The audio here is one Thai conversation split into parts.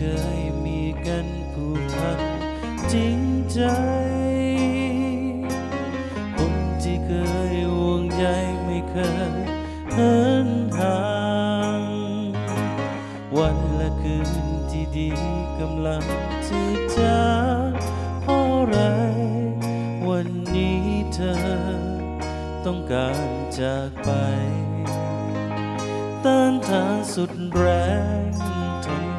เคยมีกันผูกพันจริงใจคนที่เคยห่วงใยไม่เคยเหินห่าง วันและคืนที่ดีกำลังจะจากเพราะอะไรวันนี้เธอ ต้องการจากไปต้านทานสุดแรงทน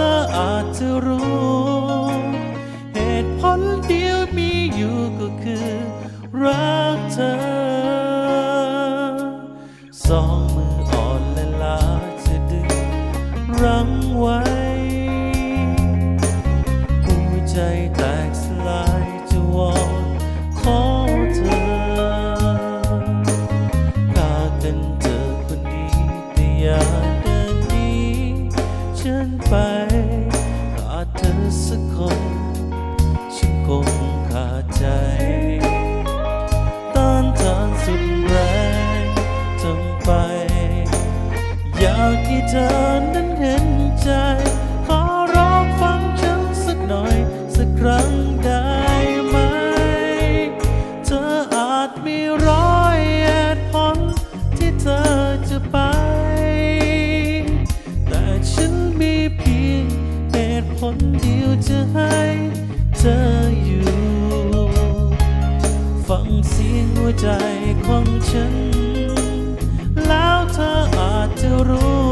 ธออาจจะรู้ เธอนั้นเห็นใจ ขอร้องฟังฉันสักหน่อย สักครั้งได้ไหม เธออาจมีร้อยเหตุผลที่เธอจะไป แต่ฉันมีเพียงเหตุผลเดียวจะให้เธออยู่ ฟังเสียงหัวใจของฉัน แล้วเธออาจจะรู้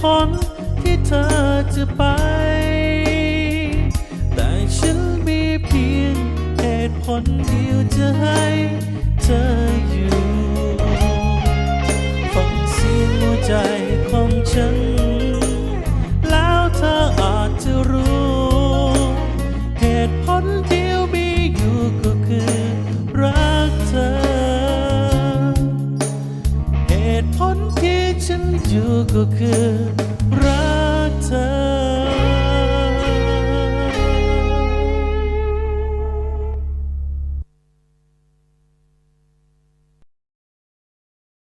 ผลที่เธอจะไป แต่ฉันมีเพียงเหตุผลเดียวจะให้เธอ ฉันอยู่ก็คือรักเธอ